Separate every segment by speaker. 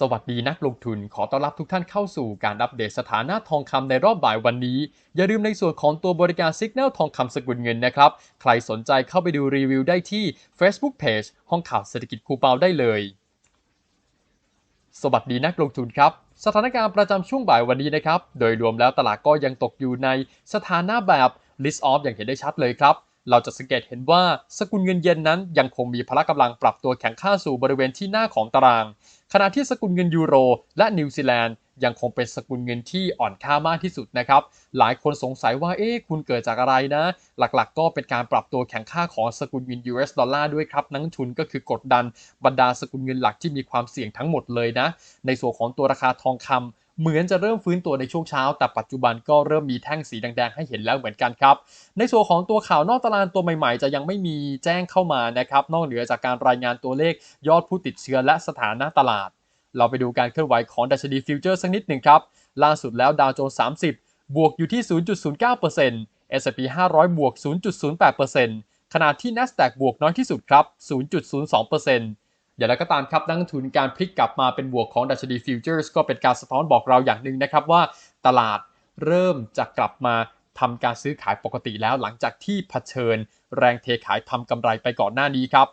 Speaker 1: สวัสดีนักลงทุนขอต้อนรับทุกท่านเข้าสู่การอัปเดตสถานะทองคำในรอบบ่ายวันนี้ อย่าลืมในส่วนของตัวบริการ Signal ทองคำสกุลเงินนะครับ ใครสนใจเข้าไปดูรีวิวได้ที่ Facebook Page ห้องข่าวเศรษฐกิจคูเปาได้เลย สวัสดีนักลงทุนครับ สถานการณ์ประจำช่วงบ่ายวันนี้นะครับ โดยรวมแล้วตลาดก็ยังตกอยู่ในสถานะแบบ list off อย่างเห็นได้ชัดเลยครับ เราจะสังเกตเห็นว่าสกุลเงินเยนนั้นยังคงมีพละกำลังปรับตัวแข็งค่าสู่บริเวณที่หน้าของตาราง ขณะที่สกุลเงินยูโร และนิวซีแลนด์ยังคงเป็นสกุลเงินที่อ่อนค่ามากที่สุดนะครับ หลายคนสงสัยว่า เอ๊ะ คุณเกิดจากอะไรนะ หลักๆ ก็เป็นการปรับตัวแข็งค่าของสกุลเงิน US ดอลลาร์ด้วยครับ นักทุนก็คือกดดันบรรดาสกุลเงินหลักที่มีความเสี่ยงทั้งหมดเลยนะ ในส่วนของตัวราคาทองคำ เหมือนจะเริ่มฟื้นตัวในช่วงเช้า แต่ปัจจุบันก็เริ่มมีแท่งสีแดงๆให้เห็นแล้วเหมือนกันครับ ในส่วนของตัวข่าวนอกตลาดตัวใหม่ๆ จะยังไม่มีแจ้งเข้ามานะครับ นอกเหนือจากการรายงานตัวเลขยอดผู้ติดเชื้อและสถานะตลาด เราไปดูการเคลื่อนไหวของดัชนีฟิวเจอร์สักนิดหนึ่งครับ ล่าสุดแล้วดาวโจนส์30 บวกอยู่ที่ 0.09% S&P 500 บวก 0.08%ขณะที่ NASDAQ บวกน้อยที่สุดครับ 0.02% อย่างไรก็ตามครับนักทุนการพลิกกลับมาเป็นบวกของดัชนีฟิวเจอร์สก็เป็นการสะท้อนบอกเราอย่างหนึ่งนะครับว่าตลาดเริ่มจะกลับมาทำการซื้อขายปกติแล้วหลังจากที่เผชิญ แรงเทขายทำกำไรไปก่อนหน้านี้ครับ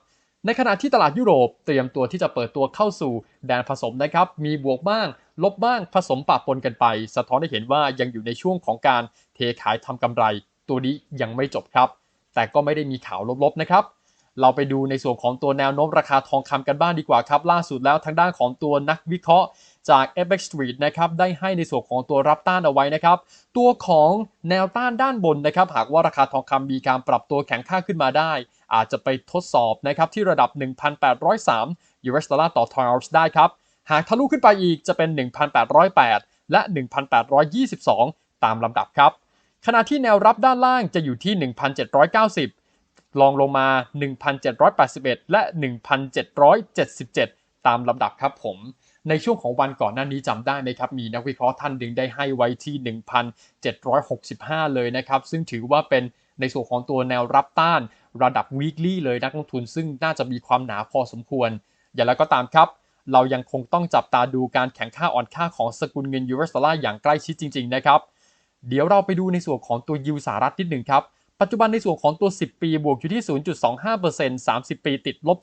Speaker 1: ในขณะที่ตลาดยุโรปเตรียมตัวที่จะเปิดตัวเข้าสู่แดนผสมนะครับ มีบวกบ้าง ลบบ้างผสมปะปนกันไป สะท้อนให้เห็นว่ายังอยู่ในช่วงของการเทขายทำกำไร ตัวนี้ยังไม่จบครับ แต่ก็ไม่ได้มีข่าวลบๆนะครับ เราไปดูในส่วนของตัวแนวโน้มราคาทองคำกันบ้างดีกว่าครับ ล่าสุดแล้วทางด้านของตัวนักวิเคราะห์จาก FX Street นะครับได้ให้ในส่วนของตัวรับต้านเอาไว้นะครับ ตัวของแนวต้านด้านบนนะครับ หากว่าราคาทองคำมีการปรับตัวแข็งค่าขึ้นมาได้ อาจจะไปทดสอบนะครับที่ระดับ 1,803 US ดอลลาร์ต่อทรัลส์ได้ครับ หากทะลุขึ้นไปอีกจะเป็น 1,808 และ 1,822 ตามลำดับครับ ขณะที่แนวรับด้านล่างจะอยู่ที่ 1,790 ลองลงมา 1,781 และ 1,777 ตามลำดับครับผม ในช่วงของวันก่อนหน้านี้จำได้ไหมครับ มีนักวิเคราะห์ท่านหนึ่งได้ให้ไว้ที่ 1,765 เลยนะครับ ซึ่งถือว่าเป็นในส่วนของตัวแนวรับต้านระดับ weekly เลยนักลงทุนซึ่งน่าจะมีความหนาพอสมควร อย่างไรก็ตามครับ เรายังคงต้องจับตาดูการแข่งค่าอ่อนค่าของสกุลเงินยูเอสดอลลาร์อย่างใกล้ชิดจริง ๆ นะครับ เดี๋ยวเราไปดูในส่วนของตัวยูสหรัฐนิดหนึ่งครับ ปัจจุบันในส่วนของตัว 10 ปีบวกอยู่ที่ 0.25% 30 ปีติดลบ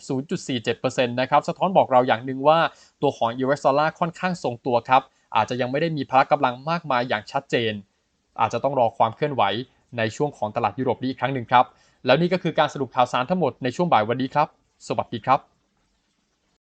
Speaker 1: 0.47%นะครับ สะท้อนบอกเราอย่างหนึ่งว่าตัวของ US ดอลลาร์ค่อนข้างทรงตัวครับ อาจจะยังไม่ได้มีพละกำลังมากมายอย่างชัดเจน อาจจะต้องรอความเคลื่อนไหวในช่วงของตลาดยุโรปนี้อีกครั้งหนึ่งครับ แล้วนี่ก็คือการสรุปข่าวสารทั้งหมดในช่วงบ่ายวันนี้ครับ สวัสดีครับ